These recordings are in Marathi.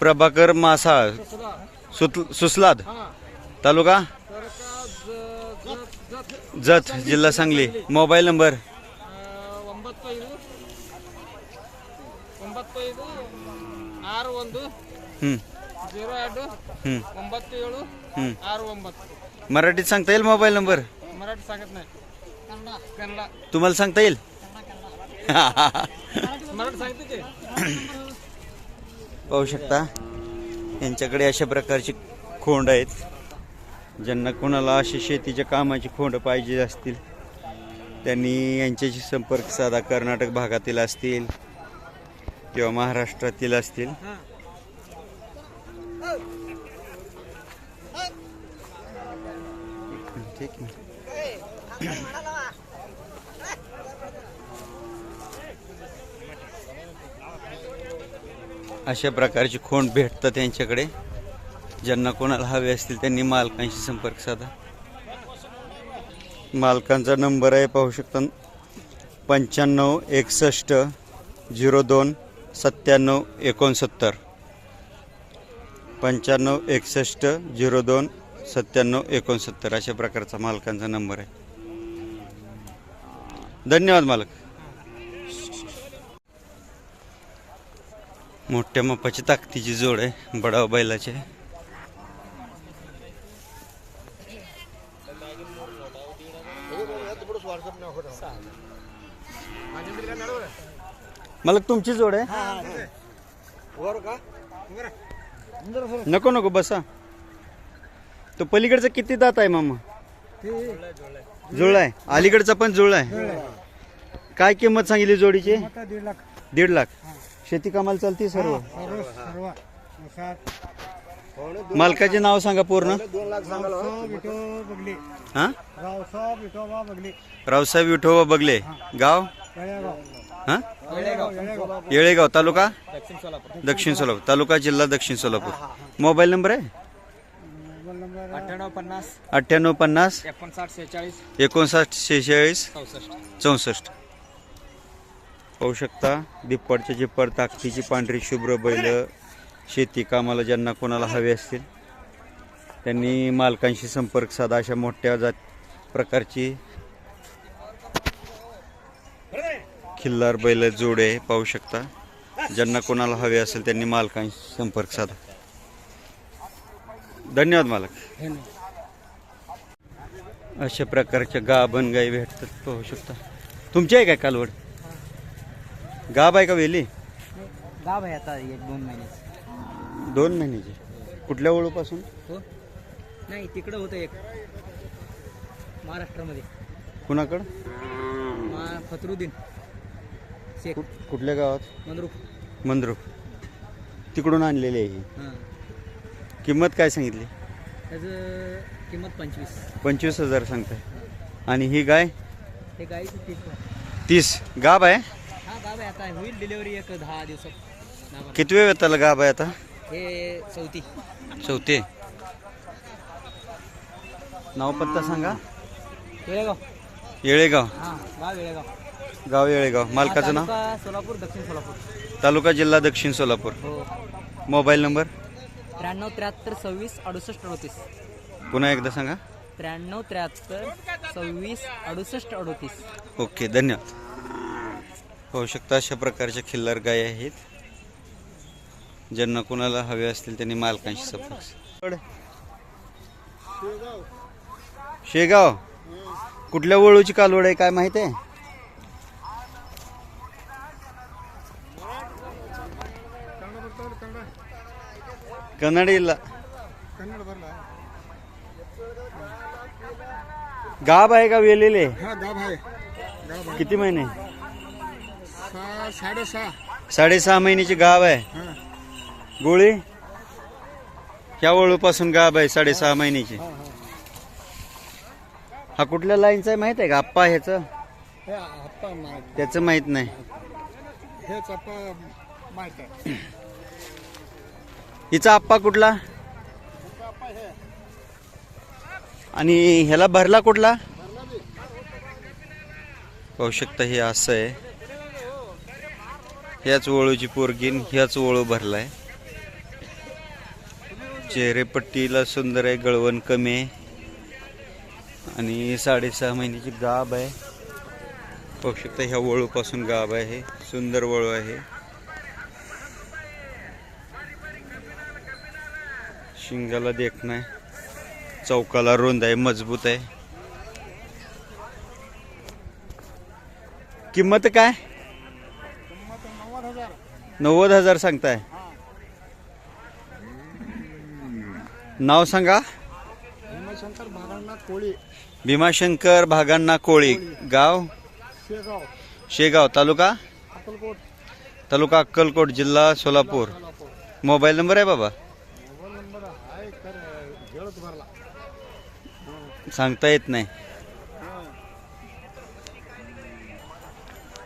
प्रभाकर मासाळ सुत सुसलाद तालुका जत जिल्हा सांगली मोबाईल नंबर ಒಂಬತ್ತು ಐದು ಒಂಬತ್ತು ಐದು ಆರು ಒಂದು हं, ಜೀರೋ ಎರಡು हं, ಒಂಬತ್ತು ಏಳು हं. ಆರು ಒಂಬತ್ತು मराठीत सांगता येईल मोबाईल नंबर मराठी सांगत नाही कन्नड तुम्हाला सांगता येईल मराठी सांगते ते पाहू शकता. यांच्याकडे अशा प्रकारची खोंड आहेत ज्यांना कोणाला अशी शेतीच्या कामाची खोंड पाहिजे असतील त्यांनी यांच्याशी संपर्क साधा. कर्नाटक भागातील असतील किंवा महाराष्ट्रातील असतील. ठीक आहे. अशा प्रकारची खोंड भेटतं त्यांच्याकडे. ज्यांना कोणाला हवे असतील त्यांनी मालकांशी संपर्क साधा. मालकांचा नंबर आहे पाहू शकता. पंच्याण्णव एकसष्ट झिरो दोन सत्त्याण्णव एकोणसत्तर. पंच्याण्णव एकसष्ट झिरो दोन सत्त्याण्णव एकोणसत्तर अशा प्रकारचा मालकांचा नंबर आहे. धन्यवाद मालक. मोठ्या मापाची ताकदीची जोड आहे. बडाव बैलाचे. मला तुमची जोड आहे. नको नको बसा. तो पलीकडचा किती दात आहे मामा? जुळला आहे अलीकडचा पण जुळला आहे काय किंमत सांगितली जोडीची? दीड लाख. दीड लाख. शेती कामाला चालते सर्व? सर्व सर्व. मालकाचे नाव सांगा पूर्ण. रावसाहेब विठोबा बगले. हा? रावसाहेब विठोबा बगले. रावसाहेब विठोबा बगले. गाव? तळेगाव हा? येळेगाव तालुका? दक्षिण सोलापूर. दक्षिण सोलापूर. तालुका जिल्हा दक्षिण सोलापूर. मोबाईल नंबर आहे? मोबाईल नंबर अठ्ठ्याण्णव पन्नास. अठ्ठ्याण्णव पन्नास. एकोणसाठ सेहेचाळीस एकोणसाठ शेहेचाळीस. चौसष्ट. चौसष्ट. पाहू शकता. दिप्पडच्या जिप्पड ताकदीची पांढरी शुभ्र बैल शेती कामाला ज्यांना कोणाला हवे असतील त्यांनी मालकांशी संपर्क साधा. अशा मोठ्या जात प्रकारची खिल्लार बैल जोडे पाहू शकता. ज्यांना कोणाला हवे असेल त्यांनी मालकांशी संपर्क साधा. धन्यवाद मालक. अशा प्रकारच्या गाभण गाई भेटतात पाहू शकता. तुमची आहे काय कालवड? गाब आहे का वेली? गाव आहे आता एक दोन महिने दोन महिन्याची. कुठल्या ओळूपासून? हो? नाही तिकडं होतं एक. महाराष्ट्रामध्ये. कुणाकडं? मा फतरुद्दीन शेख. कुठ- कुठल्या गावात? मंद्रुप. मंद्रुप. तिकडून आणलेली आहे ही. हां. किंमत काय सांगितली? त्याचं किंमत पंचवीस. पंचवीस हजार सांगताय. आणि ही गाय? हे गाईचं तीस. तीस. गाब आहे? आहे आता. होईल डिलिव्हरी एक दहा दिवसात. नावाला. किती वेळ त्याला आहे आता? हे चौथी. चौथे. नाव पत्ता सांगा. वेळेगाव येळेगाव. हां गाव वेळेगाव गाव येळेगाव. मालकाचं नाव? तालुका सोलापूर दक्षिण सोलापूर. तालुका जिल्हा दक्षिण सोलापूर. हो. Mobile number? त्र्याण्णव त्र्याहत्तर सव्वीस अडुसष्ट अडोतीस. पुन्हा एकदा सांगा. त्र्याण्णव त्र्याहत्तर सव्वीस अडुसष्ट अडोतीस. ओके धन्यवाद. पाहू शकता अशा प्रकारच्या खिल्लार गाय आहेत. ज्यांना कोणाला हवे असतील त्यांनी मालकांशी संपर्क शेगाव. कुठल्या वळूची कालवड आहे काय माहीत आहे? कन्नडीला. गाब आहे का वेलेले? किती महिने? सहा साडेसहा साडेसहा महिन्याची गाव आहे. हा गोळी? ह्या वळूपासून गाब आहे साडेसहा महिन्याची. हा हा हा कुठल्या लाईनचा आहे माहीत आहे का? आप्पा ह्याचं? हे आप्पा माहीत त्याचं माहीत नाही. हेच आप्पा माहीत आहे हिचा आप्पा कुठला? आणि ह्याला भरला कुठला? पाहू शकता हे असं आहे. ह्याच वळूची पोरगीन ह्याच वळू भरलाय. चेहरेपट्टीला सुंदर आहे गळवण कमी आहे. आणि साडेसहा महिन्याची गाब आहे. पाहू शकता ह्या वळूपासून गाब आहे सुंदर वळू आहे. शिंगाला देख नाही चौकाला रुंद आहे मजबूत आहे. किंमत काय? नव्वद हजार सांगताय. नाव सांगा. भीमाशंकर भागांना कोळी. भीमाशंकर भागांना कोळी. गाव? शेगाव. शेगाव. तालुका? अक्कलकोट. तालुका अक्कलकोट जिल्हा सोलापूर. मोबाईल नंबर आहे बाबा? सांगता येत नाही.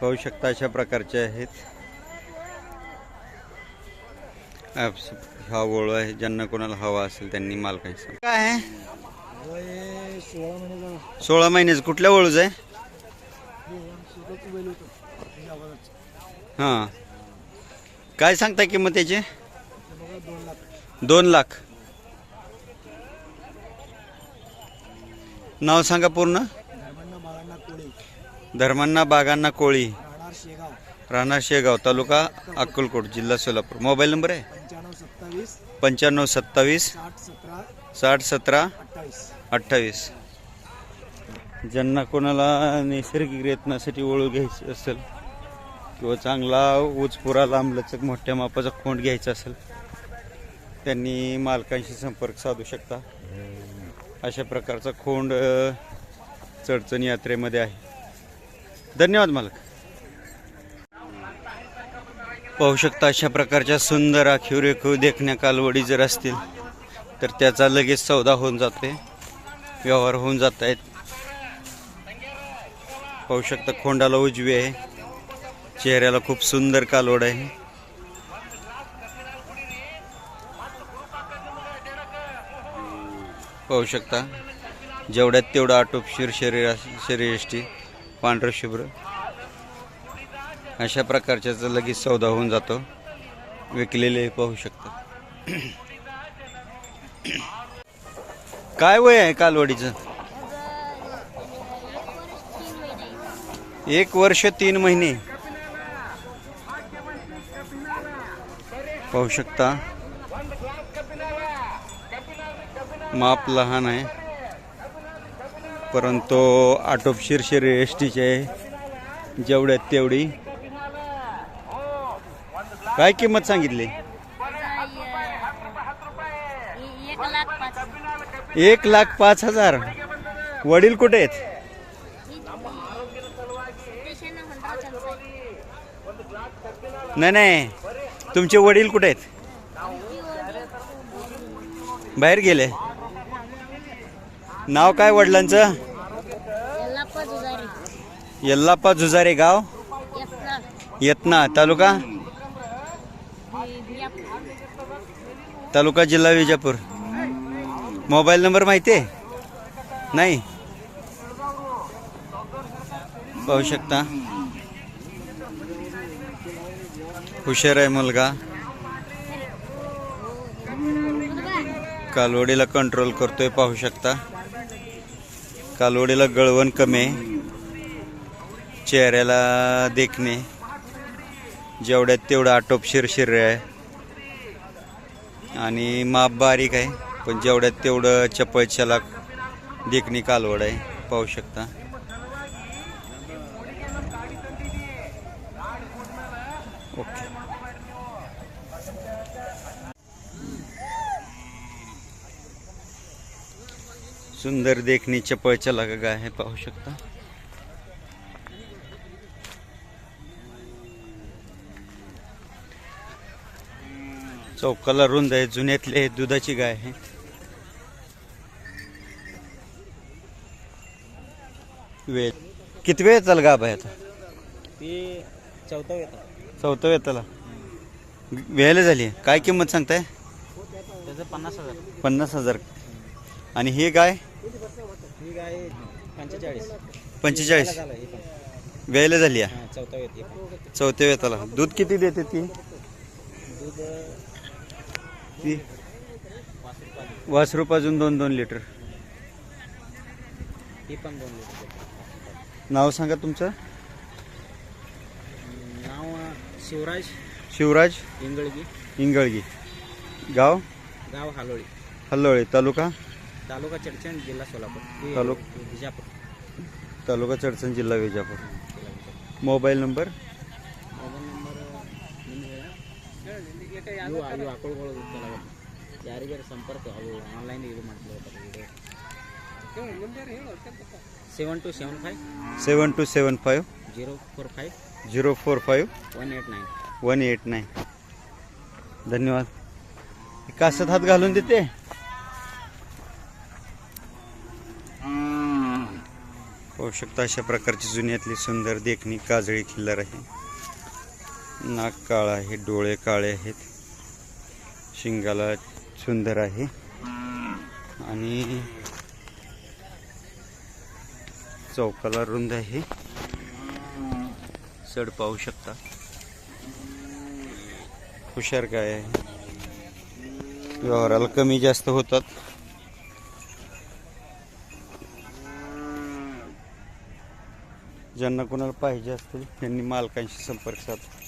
पाहू शकता अशा प्रकारचे आहेत. हा ओळू आहे. ज्यांना कोणाला हवा असेल त्यांनी मालकांची काय आहे? सोळा महिन्याचं. कुठल्या ओळूच आहे? हां. काय सांगता किंमत त्याची? दोन लाख. नाव सांगा पूर्ण. धर्मांना बागांना कोळी. राहणार शेगाव तालुका अक्कलकोट जिल्हा सोलापूर. मोबाईल नंबर आहे? पंच्याण्णव सत्तावीस साठ सतरा अठ्ठावीस. ज्यांना कोणाला नैसर्गिक रेतनासाठी ओळू घ्यायची असेल किंवा चांगला उचपुरा लांबलचक मोठ्या मापाचा खोंड घ्यायचा असेल त्यांनी मालकांशी संपर्क साधू शकता. अशा प्रकारचा खोंड चडचण यात्रेमध्ये आहे. धन्यवाद मालक. पाहू शकता अशा प्रकारच्या सुंदर आखीव रेखीव देखण्या कालवडी जर असतील तर त्याचा लगेच सौदा होऊन जाते व्यवहार होऊन जात आहेत पाहू शकता खोंडाला उजवी आहे. चेहऱ्याला खूप सुंदर कालवड आहे. पाहू शकता जेवढ्यात तेवढं आटोपशीर शरीर शरीरष्टी पांढरं शुभ्र. अशा प्रकारच्याचा लगेच सौदा होऊन जातो. विकलेले पाहू शकता. काय वय आहे कालवडीचं? एक वर्ष तीन महिने. पाहू शकता. माप लहान आहे. परंतु आटोपशीर शरीर एसटीचे आहे जेवढ्यात तेवढी काय किंमत सांगितली? एक लाख पाच हजार. वडील कुठे आहेत? नाही नाही. तुमचे वडील कुठे आहेत? बाहेर गेले. नाव काय वडिलांचं? यल्लाप्पा जुजारे. गाव? यत्ना तालुका? तालुका जिल्हा विजापूर. मोबाईल नंबर माहिती आहे? नाही? पाहू शकता. हुशार आहे मुलगा. कालवडीला कंट्रोल करतोय पाहू शकता. कालवडीला गळवण कमी चेहऱ्याला देखणे. जेवढ्यात तेवढं आटोपशीर शरीर आहे. आणि माप बारीक आहे पण जेवढ्यात तेवढं चपळ छलाक देखणी कालवड आहे पाहू शकता. ओके. सुंदर देखणी चपळ छलाक आहे पाहू शकता. चौकाला रुंद आहे जुन्यातली दुधाची गाय आहे. वेळ. किती वेळ चाल गाभ आहे आता? ते चौथा येतं चौथं वेताला व्यायला झाली आहे. काय किंमत सांगताय? त्याचं पन्नास हजार. पन्नास हजार. आणि हे गाय? ही गाय पंचेचाळीस. पंचेचाळीस. झालं हे पण. व्यायला झाली आहे. हां चौथा येते चौथ्या वेताला दूध किती देते ती? दूध ती? वासरूप अजून दोन दोन लिटर ही पण दोन लिटर नाव सांगा तुमचं? नाव शिवराज शिवराज इंगळगी. इंगळगी. गाव? गाव हालोळी. हल्लोळे तालुका? तालुका चडचण जिल्हा सोलापूर. तालुक- विजापूर. तालुका चडचण जिल्हा विजापूर. Mobile number? ಇವು ಇವು ಆಕಳುಗಳು ಕೆಲವು ಯಾರಿಗಾರು ಸಂಪರ್ಕ ಅವು ಆನ್ಲೈನ್ ಇದು ಮಾಡ್ತಿರ್ತಾರೆ video seven two seven five seven two seven five zero four five zero four five one eight nine one eight nine धन्यवाद कासत हात घालून देते पाहू शकता अशा प्रकारची जुन्यातली सुंदर देखणी काजळी खिल्लार आहे नाक काळा आहे डोळे काळे आहेत शिंगाला सुंदर आहे. आणि चौकाला रुंद आहे. चढ पाहू शकता. हुशार काय आहे. व्यवहाराला कमी जास्त होतात. ज्यांना कोणाला पाहिजे असतील त्यांनी मालकांशी संपर्क साधला